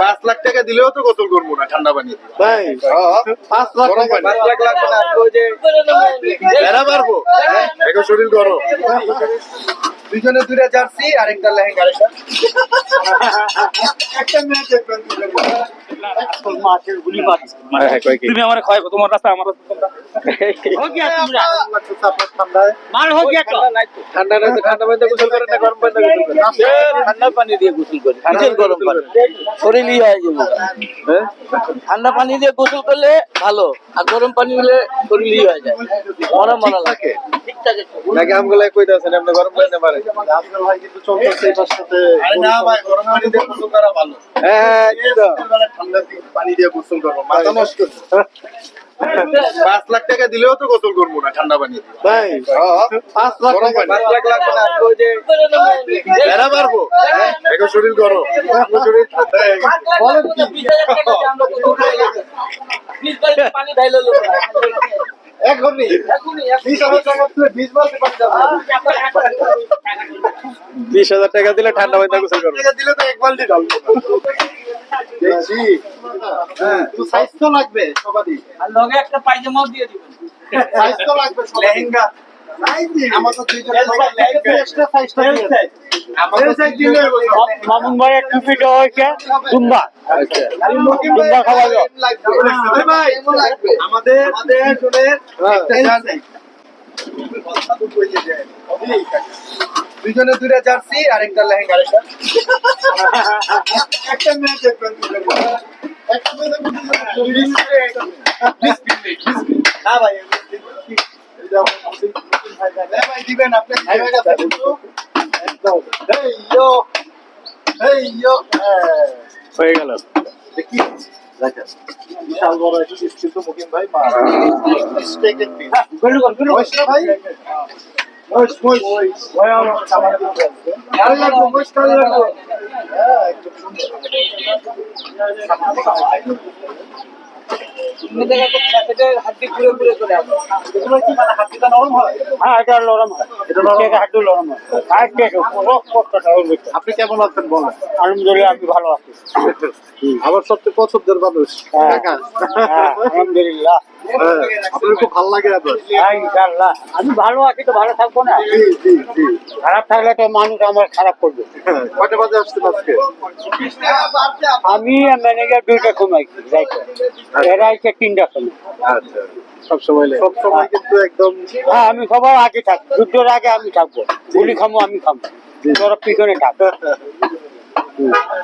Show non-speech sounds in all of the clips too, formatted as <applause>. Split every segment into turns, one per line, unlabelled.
পাঁচ লাখ টাকা দিলেও তো গোসল করব না ঠান্ডা পানি।
তাই? পাঁচ লাখ
পাঁচ লাখ লাগবে না। পারব এখন শরীর গরম। দুজনে দূরে যাচ্ছি আর একটা লেহেঙ্গা হ্যাঁ,
তুমি আমার ক্ষয় তোমার রাস্তা আমার
ঠান্ডা।
পানি দিয়ে গোসল গরম হয়ে যাবে।
হ্যাঁ?
পানি দিয়ে গোসল করলে ভালো আর গরম পানি হলে শরীর হয়ে যায়। মরা মরা লাগে। ঠিক থাকে।
আমগুলো কইতে আছেন আপনি গরম পানি পারে
আপনার ভাই কিন্তু চলতেছে এটার সাথে
আরে না ভাই গরম পানি দিয়ে গোসল করা ভালো। হ্যাঁ এই তো। ঠান্ডা পানি দিয়ে গোসল করব পাঁচ লাখ টাকা দিলেও তো গোসল করব না ঠান্ডা পানি।
তাই পাঁচ লাখ টাকা
পারব এখন শরীর গরম শরীর।
পানি
এখনই বিশ হাজার টাকা
দিলে ঠান্ডা হয়ে গোসল করব দিলে তো এক বালতি ঢালবো দেখছি। হ্যাঁ
তো সাইজ তো লাগবে সবারই।
আর লগে একটা পায়জামাও দিয়ে দিবেন।
সাইজ তো লাগবে
লেহেঙ্গা।
মামুন ভাই এক টুপি হয়েছে দুম্বা দুম্বা খাওয়া
দুজনে দুইটা জার্সি আর একটা লেহেঙ্গা একটা দিবেন আপনি
ইয়ো, হ্যাঁ।
হয়ে গেল।
দেখি, বিশাল বড় একটা piece কিন্তু মুকিম ভাই ভাই? হ্যাঁ, একদম সুন্দর।
হাড্ডি ঘুরে ঘুরে করে আসবে
এগুলো কি মানে হাড্ডিটা নরম হয়?
হ্যাঁ এটা নরম হয় এটা নরম হাড্ডি নরম হয় আর টেক।
আপনি কেমন আছেন বলেন
আলহামদুলিল্লাহ আমি ভালো আছি
আমার সবচেয়ে পছন্দের মানুষ
হ্যাঁ। হ্যাঁ, আলহামদুলিল্লাহ
আপনার খুব ভালো লাগে আপনার
হ্যাঁ, আমি ভালো আছি তো ভালো থাকব না?
জি জি জি।
খারাপ থাকলে তো মানুষ আমার খারাপ করবে।
হ্যাঁ, বাজে আসছেন আজকে?
আমি ম্যানেজার দুইটা সময় এরা এসে তিনটা সময়।
আচ্ছা সব সময় কিন্তু একদম
হ্যাঁ আমি সবার আগে থাকব যুদ্ধের আগে আমি থাকব। গুলি খামো আমি খামো। তোরা পিছনে থাক। এই <laughs>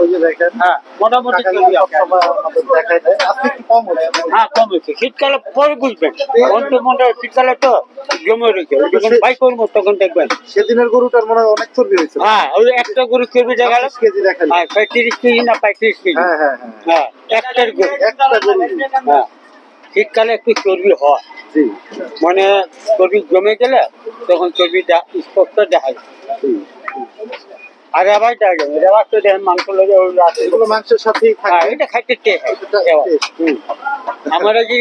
ওই যে,
দেখেন
হ্যাঁ মোটামুটি
দেয়। আজকে একটু কম হয়েছে।
হ্যাঁ কম হয়েছে। শীতকালে পরে বুঝবেন। মনে শীতকালে তো জমে রয়েছে। যখন বাই করব তখন দেখবেন।
সেদিনের গরুটার মনে হয় অনেক চর্বি হয়েছে।
হ্যাঁ ওই একটা গরু চর্বি দেখাল
পঁচিশ কেজি
হ্যাঁ পঁয়ত্রিশ কেজি না পঁয়ত্রিশ কেজি।
হ্যাঁ হ্যাঁ হ্যাঁ।
হ্যাঁ একটার গরু।
একটা গরু।
হ্যাঁ শীতকালে একটু চর্বি হয়। মানে চর্বি জমে গেলে তখন চর্বিটা স্পষ্ট দেখা যায়। আর দেখেন মাংস লেগে ওই
এগুলো মাংসের সাথেই
হ্যাঁ
থাকে।
এটা খাইতে টেস্ট
এটা
রেবার
taste।
আমরা যদি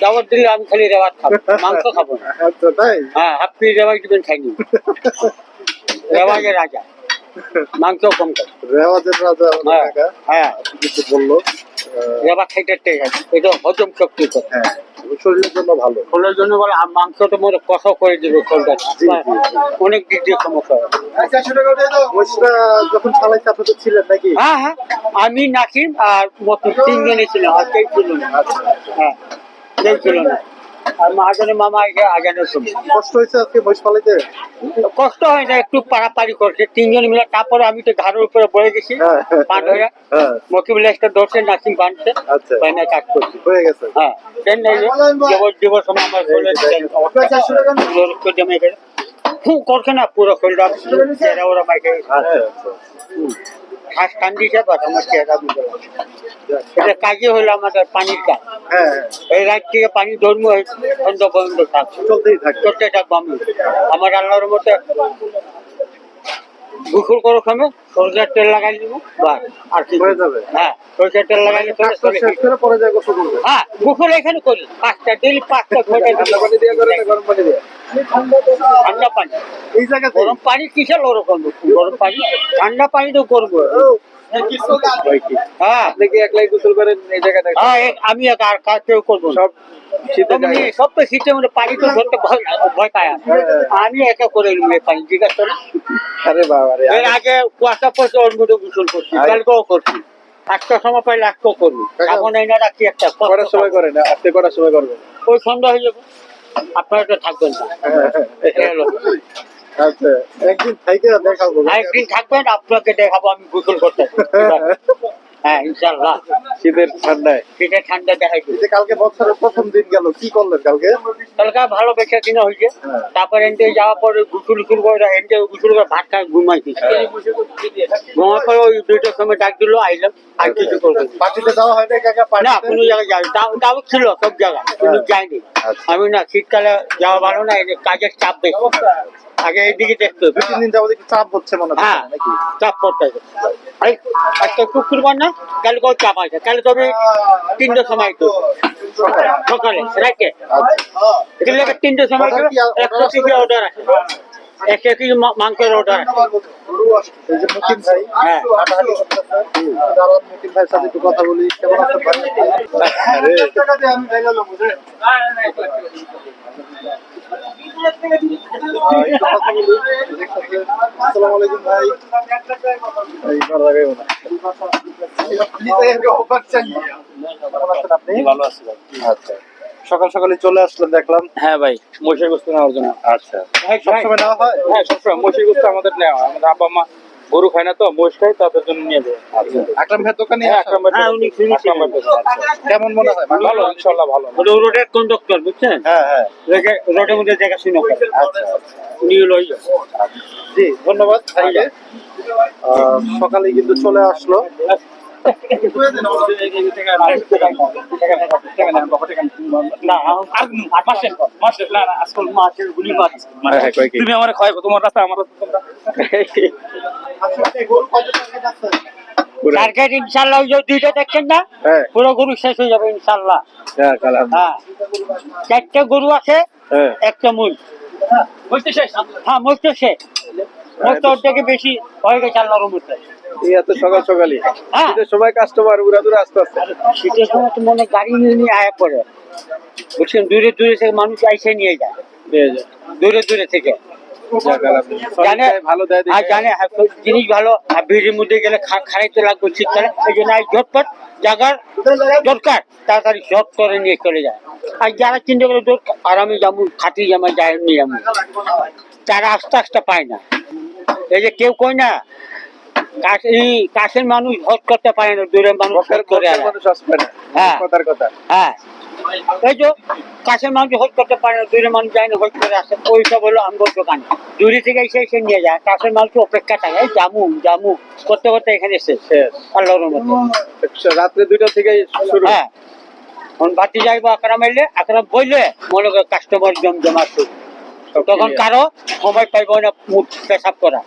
দাওয়াত দিলে আমি খালি খাব মাংস খাব না।
আচ্ছা তাই?
হ্যাঁ হাফ প্লেট রেবার দিবেন খাইনি। রাজা। মাংস কম খাই
রেওয়াজের রাজা।
হ্যাঁ। হ্যাঁ
কিছু বলল।
খাইতে আছে। এটা হজম শক্তি
হ্যাঁ শরীরের জন্য ভালো।
খোলের জন্য ভালো আর মাংস তো মনে কষা করে দেবে খোলটা।
জি।
অনেক দিক দিয়ে সমস্যা
যখন চালাইতে আপনি তো ছিলেন নাকি?
হ্যাঁ হ্যাঁ। আমি নাকিম আর মতো তিনজনে ছিলাম। আর কেউ ছিল না। হ্যাঁ কেউ ছিল না। আর মহাজনের মামা আজানের সময়
কষ্ট হয়েছে আজকে মহিষ পালাইতে?
কষ্ট হয় না একটু পাড়াপাড়ি করছে। তিনজন মিলে তারপরে আমি তো ঘাড়ের উপরে বয়ে গেছি
হ্যাঁ।
পান হয়ে
হ্যাঁ।
মকিবুল একটা ধরছে নাসিম বানছে
আচ্ছা।
বাইনা কাজ করছি।
হয়ে গেছে।
হ্যাঁ ট্রেন নেই জীবন জীবন সময় আমার জমে গেছে করছে না পুরো শরীরটা ওরা মাইকে ঠাস বাস আমার চেহারা বুঝে এটা কাজে হলো আমাদের পানির কাজ।
হ্যাঁ।
এই রাত থেকে পানি ধর্ম সন্ধ্যা পর্যন্ত থাকছে চলতে থাকব আমি আমার আল্লাহর মতে গোসল করো খামে সরষের তেল লাগাই দিব বাস। আর কি
হয়ে যাবে।
হ্যাঁ সরষের তেল
করে পরে যায় গোসল করবে।
হ্যাঁ গোসল এখানে করি। পাঁচটা ডেলি পাঁচটা
ঘণ্টা গরম পানি দিয়ে।
ঠান্ডা পানি।
এই
গরম পানি কিসের ওরকম? গরম পানি ঠান্ডা পানি তো করব। আমি একা আর কাজ কেউ করব
সব
সব
যায়।
নিয়ে- সব তো শীতে পানি তো ধরতে ভয় ভয় পায় আমি। আমি একা করে নিই পানি ঠিক আছে?
আরে বাবা
এর আগে কুয়াশা পড়ছে ওর গোসল করছি কালকেও করছি। একটা সময় পাইলে আজকেও করবি।
কাকা-
এখন এই না রাখছি একটা।
করার সময় করেন আজকে করার সময় করবেন
ওই সন্ধ্যা হয়ে যাবে। আপনারা তো থাকবেন
আচ্ছা একদিন থাইকে দেখাবো।
আরেকদিন থাকবেন আপনাকে দেখাবো আমি গোসল করতে <laughs> হ্যাঁ ইনশাল্লাহ
শীতের ঠান্ডায়।
শীতের ঠান্ডা দেখাই
যে কালকে বছরের প্রথম দিন গেল কি করলেন কালকে?
কালকে ভালো বেচা কিনা হয়েছে।
হ্যাঁ।
তারপর এনতে যাওয়ার পরে গুসুল গুসুল করে এনতে গুসুল করে ভাত ঘুমাইছি। ঘুমার পরে ওই দুইটার সময় ডাক দিল আইলাম আর কিছু করব না।
পার্টিতে যাওয়া হয় না কাকা?
না
পার্টিতে
কোনো জায়গায় যাই তাও ছিল সব জায়গায় কিন্তু যাইনি
আচ্ছা।
আমি না শীতকালে যাওয়া ভালো না এই যে কাজের চাপ বেশি। আগে এইদিকে দেখতে হবে।
দুই তিন দিন যাব চাপ হচ্ছে মনে হচ্ছে
হ্যাঁ চাপ পড়তে আজকে শুক্রবার না? কালকেও চাপ আছে কালকে আমি তিনটের সময় তো সকালে
আচ্ছা
কালকে তিনটের সময় একশো কেজি অর্ডার আছে। একশো মাংসের অর্ডার আছে।
আসসালামু আলাইকুম ভাই এই ভালো লাগে না কেমন আছেন আপনি
ভালো আছি ভাই
সকাল সকালে চলে আসলে দেখলাম।
হ্যাঁ ভাই মহিষের গোস্ত নেওয়ার জন্য।
আচ্ছা। সবসময় নেওয়া হয়?
হ্যাঁ সবসময় মহিষের গোস্ত আমাদের নেওয়া হয়। আমাদের আব্বা মা গরু খায় না তো মহিষ খায় তাদের জন্য নিয়ে যায়।
আচ্ছা। আকরাম ভাইয়ের দোকানে
হ্যাঁ, আকরাম ভাই-
হ্যাঁ।
আকরাম ভাই আচ্ছা।
কেমন মনে হয়? ভালো?
ভালো ইনশাল্লাহ ভালো।
ওটা রোডের কন্ডাক্টর বুঝছেন?
হ্যাঁ হ্যাঁ।
রোডে- রোডের মধ্যে জায়গা শুনে
আচ্ছা আচ্ছা।
উনি হলো
জি ধন্যবাদ ভাইকে। আহ, সকালে কিন্তু চলে আসলো।
হ্যাঁ
তুমি আমার খাওয়াইবো তোমার রাস্তা আমার রাস্তা তোমরা। <laughs>
টার্গেট ইনশাল্লাহ ওই যে দুইটা দেখছেন না?
হ্যাঁ।
পুরো গরু শেষ হয়ে যাবে ইনশাল্লাহ।
হ্যাঁ।
চারটে গরু আছে
হ্যাঁ।
একটা মুল হ্যাঁ মস্ত শেষ। মস্ত ওর থেকে বেশি হয়ে গেছে আল্লাহর মধ্যে
এত সকাল সকালই।
হ্যাঁ।
শীতের সময় কাস্টমার উড়া দূরে আসতে আসতে।
শীতের সময় তো মনে গাড়ি নিয়ে নিয়ে আয়া পড়ে। বুঝছেন দূরে দূরে থেকে মানুষ আইসে নিয়ে যায়। দূরে দূরে থেকে।
ভালো দেয়
জানে হ্যাঁ, জিনিস ভালো আর ভিড়ের মধ্যে গেলে খা- খারাইতে লাগবে শীতকালে এই জন্য ঝটপট জায়গার দরকার তাড়াতাড়ি সব করে নিয়ে চলে যায়। আর যারা চিন্তা করে দূর আরামে যাব খাটি জামা যায় নিয়ে তারা আস্তে আস্তে পায় না। এই যে কেউ কই না কাশ- এই কাছের মানুষ হট করতে পারে না দূরের মানুষ করে হ্যাঁ। হ্যাঁ এই যে কাছের মানুষ হট করতে পারে না দূরের মানুষ যায় না হট করে আসে ওই সব হলো আমগর দোকান। দূরে থেকে এসে এসে নিয়ে যায় কাছের মানুষ অপেক্ষা থাকে। এই জামু জামু করতে করতে এখানে এসে আল্লাহর মধ্যে
রাত্রে দুইটা থেকে শুরু।
হ্যাঁ। এখন বাতি যাইবো আকরাম এলে আকরাম বইলে মনে করে কাস্টমার জম জমা শুরু। তখন কারও সময় পাইব না মুখ পেশাব করা।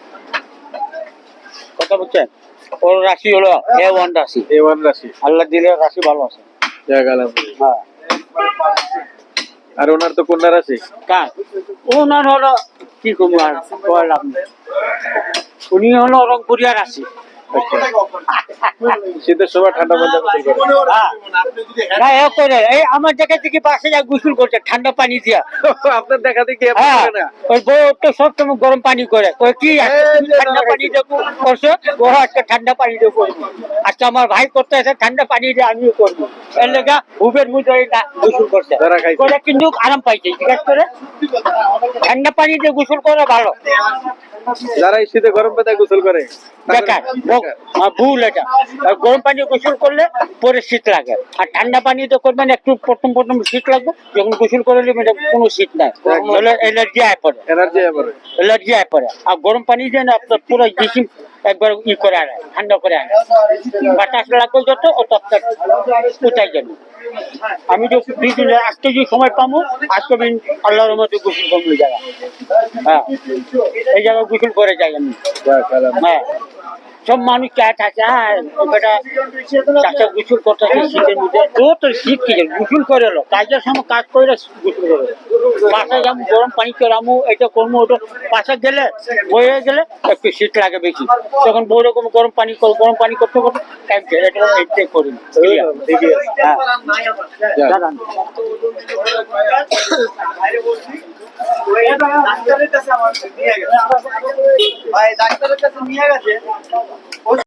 কথা বুঝছেন ওর রাশি হলো এ ওয়ান রাশি।
এ ওয়ান রাশি।
আল্লাহ দিলে রাশি ভালো আছে। হ্যাঁ।
আর ওনার তো কন্যা রাশি
কার? হলো, কি কমু আর কয়লাম উনি হলো রংপুরিয়া
আচ্ছা। শীতের সময় ঠান্ডা।
না এ করে। এই আমার জায়গা থেকে পাশে যা গোসল করছে ঠান্ডা পানি দিয়া।
আপনার দেখা দেখি
হ্যাঁ ওই বউ তো সব সময় গরম পানি করে। ওই কি ঠান্ডা পানি দিয়ে করছ? ও আজকে ঠান্ডা পানি করব আজকে আমার ভাই করতে আছে ঠান্ডা পানি দিয়ে আমিও করব। এর লেগা হুবের ওই গোসল করছে। করে কিন্তু আরাম পাইছে জিজ্ঞাসা করে। ঠান্ডা পানি দিয়ে গোসল করে ভালো।
যারা এই শীতে গরম পাতায় গোসল করে
বেকার। ভুল এটা। গরম পানি গোসল করলে পরে শীত লাগে। আর ঠান্ডা পানি তো করবেন একটু প্রথম প্রথম শীত লাগবে যখন গোসল করলে মানে কোনো শীত নাই। এলার্জি আয় পড়ে।
এলার্জি আয় পড়ে।
এলার্জি আয় পড়ে। আর গরম পানি যেন না আপনার পুরো জিসিম একবার ই করে আনে ঠান্ডা করে আনে। বাতাস লাগবে যত ও তত্ত্বের উঠাই যাবে আমি যে দুই দিন আজকে যে সময় পাবো আজকে আমি আল্লাহর মতো গোসল করব যাবে জায়গা হ্যাঁ এই জায়গায় গোসল করে যাই আমি। হ্যাঁ। সব মানুষ চা থাকে হ্যাঁ বেটা চাষা গোসল করতেছে শীতের মধ্যে। তো তোর শীত কি জানে, করে এলো। কাজের সময় কাজ করে গোসল করে। বাসায় যাব গরম পানি চড়ামো এটা করব ওটা। বাসা গেলে বয়ে গেলে একটু শীত লাগে বেশি। তখন বউ রকম গরম পানি কর গরম পানি করতে করতে এটা করি। হ্যাঁ দাঁড়ান।
ডাক্তারের কাছে নিয়ে গেছে ভাই ডাক্তারের কাছে নিয়ে গেছে। O